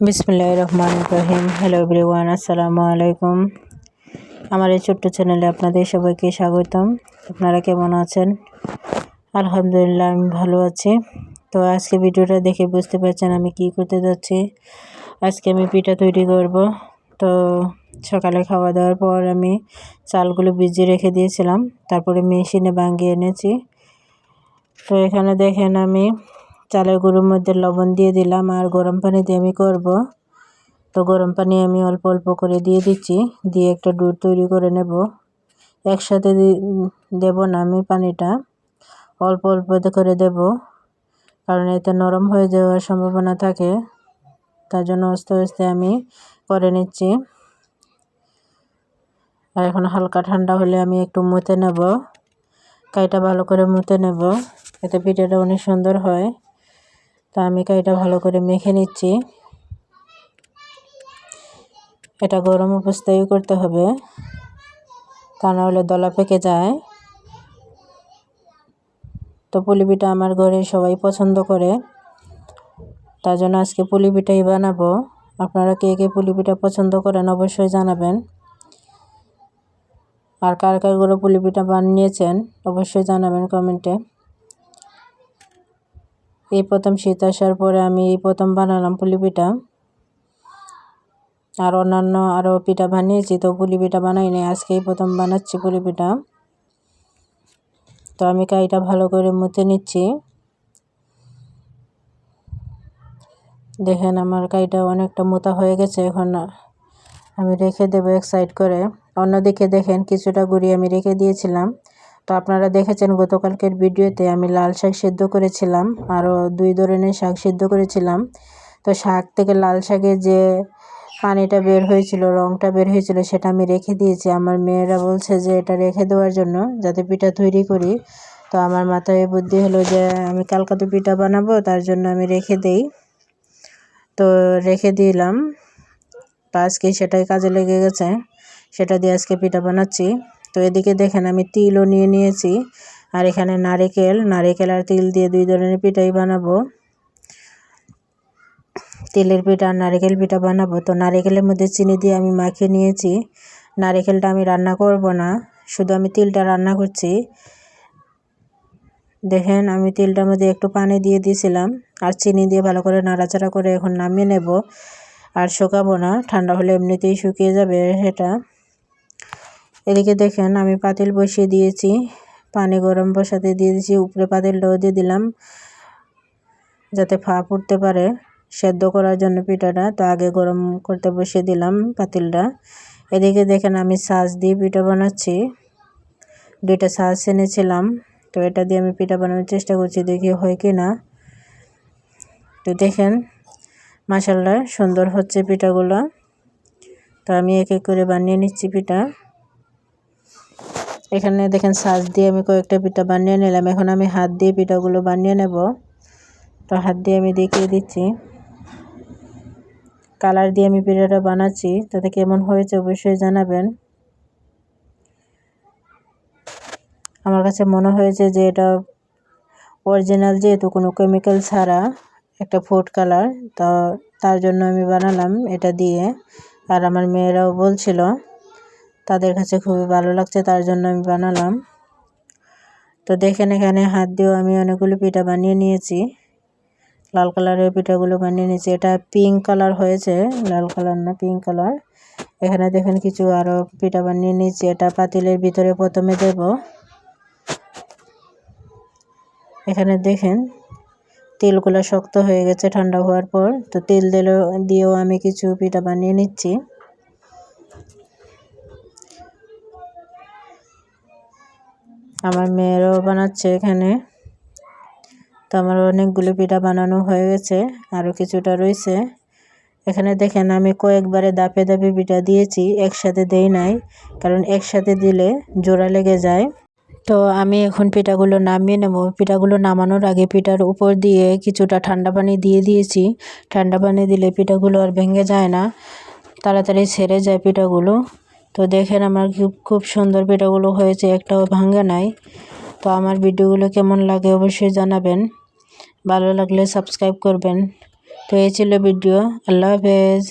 বিসমুল্লাহ রহমান রহিম hello everyone আসসালামু আলাইকুম। আমার এই ছোট্ট চ্যানেলে আপনাদের সবাইকে স্বাগতম। আপনারা কেমন আছেন? আলহামদুলিল্লাহ, আমি ভালো আছি। তো আজকে ভিডিওটা দেখে বুঝতে পারছেন আমি কি করতে যাচ্ছি। আজকে আমি পিঠা তৈরি করব। তো সকালে খাওয়া দাওয়ার পর আমি চালগুলো ভিজিয়ে রেখে দিয়েছিলাম। তারপরে মেশিনে ভাঙিয়ে এনেছি। তো এখানে দেখেন আমি চালের গুঁড়োর মধ্যে লবণ দিয়ে দিলাম আর গরম পানি দিয়ে আমি করব। তো গরম পানি আমি অল্প অল্প করে দিয়ে দিচ্ছি, দিয়ে একটা ডুর তৈরি করে নেব। একসাথে দেব না আমি পানিটা, অল্প অল্প করে দেব। কারণ এতে নরম হয়ে যাওয়ার সম্ভাবনা থাকে, তার জন্য আস্তে আস্তে আমি করে নিচ্ছি। আর এখন হালকা ঠান্ডা হলে আমি একটু মুতে নেব। কাইটা ভালো করে মুতে নেব, এতে পিঠাটা অনেক সুন্দর হয়। তা আমি এটা ভালো করে মেখে নিচ্ছি। এটা গরম অবস্থায় করতে হবে, তা নাহলে দলা পেকে যায়। তো পুলি পিঠা আমার ঘরে সবাই পছন্দ করে, তার জন্য আজকে পুলি পিঠাই বানাবো। আপনারা কে কে পুলি পিঠা পছন্দ করেন অবশ্যই জানাবেন। আর কার কার করে পুলি পিঠা বানিয়েছেন অবশ্যই জানাবেন কমেন্টে। এই প্রথম শীত আসার পরে আমি এই প্রথম বানালাম পুলি পিঠা আর অন্যান্য আরও পিঠা বানিয়েছি, তো পুলি পিঠা বানাই নাই। আজকেই প্রথম বানাচ্ছি পুলি পিঠা তো আমি কাইটা ভালো করে মুতে নিচ্ছি। দেখেন আমার কাইটা অনেকটা মোতা হয়ে গেছে, এখন আমি রেখে দেবো এক সাইড করে। অন্যদিকে দেখেন কিছুটা গুড়ি আমি রেখে দিয়েছিলাম। তো আপনারা দেখেছেন, গতকালকের ভিডিওতে আমি লাল শাক সেদ্ধ করেছিলাম, আরও দুই ধরনের শাক সেদ্ধ করেছিলাম। তো শাক থেকে লাল শাকের যে পানিটা বের হয়েছিল রঙটা বের হয়েছিল, সেটা আমি রেখে দিয়েছি। আমার মেয়েরা বলছে যে এটা রেখে দেওয়ার জন্য যাতে পিঠা তৈরি করি। তো আমার মাথায় বুদ্ধি হলো যে আমি কালকাতে পিঠা বানাবো, তার জন্য আমি রেখে দেই। তো রেখে দিলাম। তো আজকে সেটাই কাজে লেগে গেছে, সেটা দিয়ে আজকে পিঠা বানাচ্ছি। তো এদিকে দেখেন আমি তিলও নিয়ে নিয়েছি। আর এখানে নারিকেল নারিকেল আর তিল দিয়ে দুই ধরনের পিঠাই বানাবো। তিলের পিঠা আর নারিকেল পিঠা বানাবো। তো নারিকেলের মধ্যে চিনি দিয়ে আমি মাখিয়ে নিয়েছি। নারিকেলটা আমি রান্না করব না, শুধু আমি তিলটা রান্না করছি। দেখেন আমি তিলটার মধ্যে একটু পানি দিয়ে দিয়েছিলাম, আর চিনি দিয়ে ভালো করে নাড়াচাড়া করে এখন নামিয়ে নেব। আর শুকাবো না, ঠান্ডা হলে এমনিতেই শুকিয়ে যাবে সেটা। এদিকে দেখেন, আমি পাতিল বসিয়ে দিয়েছি, পানি গরম বসাতে দিয়ে দিয়েছি, উপরে পাতিলটাও দিয়ে দিলাম যাতে ফা ফুটতে পারে। সেদ্ধ করার জন্য পিঠাটা, তো আগে গরম করতে বসিয়ে দিলাম পাতিলটা। এদিকে দেখেন, আমি সাজ দিয়ে পিঠা বানাচ্ছি। দুইটা সাজ এনেছিলাম, তো এটা দিয়ে আমি পিঠা বানানোর চেষ্টা করছি, দেখি হয় কি না। তো দেখেন মাসাল্লাহ সুন্দর হচ্ছে পিঠাগুলো। তো আমি এক এক করে বানিয়ে নিচ্ছি পিঠা। এখানে দেখেন সাজ দিয়ে আমি কয়েকটা পিঠা বানিয়ে নিলাম। এখন আমি হাত দিয়ে পিঠাগুলো বানিয়ে নেব। তো হাত দিয়ে আমি দেখিয়ে দিচ্ছি। কালার দিয়ে আমি পিঠাটা বানাচ্ছি। তাতে কেমন হয়েছে অবশ্যই জানাবেন। আমার কাছে মনে হয়েছে যে এটা অরিজিনাল যেহেতু, কোনো কেমিক্যাল ছাড়া একটা ফুড কালার তো তার জন্য আমি বানালাম এটা দিয়ে। আর আমার মেয়েরাও বলছিল তাদের কাছে খুবই ভালো লাগছে, তার জন্য আমি বানালাম। তো দেখেন এখানে হাত দিয়েও আমি অনেকগুলো পিঠা বানিয়ে নিয়েছি। লাল কালারের পিঠাগুলো বানিয়ে নিয়েছি। এটা পিঙ্ক কালার হয়েছে, লাল কালার না পিঙ্ক কালার। এখানে দেখেন কিছু আরও পিঠা বানিয়ে নিয়েছি, এটা পাতিলের ভিতরে প্রথমে দেব। এখানে দেখেন তেলগুলো শক্ত হয়ে গেছে ঠান্ডা হওয়ার পর, তো তেল দিলেও দিয়েও আমি কিছু পিঠা বানিয়ে নিচ্ছি। আমার মেয়েরাও বানাচ্ছে এখানে। তো আমার অনেকগুলো পিঠা বানানো হয়ে গেছে, আরও কিছুটা রয়েছে। এখানে দেখেন, আমি কয়েকবারে দাপে দাপে পিঠা দিয়েছি, একসাথে দেই নাই, কারণ একসাথে দিলে জোড়া লেগে যায়। তো আমি এখন পিঠাগুলো নামিয়ে নেব। পিঠাগুলো নামানোর আগে পিঠার উপর দিয়ে কিছুটা ঠান্ডা পানি দিয়ে দিয়েছি। ঠান্ডা পানি দিলে পিঠাগুলো আর ভেঙে যায় না। তাড়াতাড়ি ছেড়ে যায় পিঠাগুলো। তো দেখেন আমার খুব খুব সুন্দর পিঠাগুলো হয়েছে, একটাও ভাঙে নাই। তো আমার ভিডিওগুলো কেমন লাগে অবশ্যই জানাবেন। ভালো লাগলে সাবস্ক্রাইব করবেন। তো এই ছিল ভিডিও, আল্লাহ হাফেজ।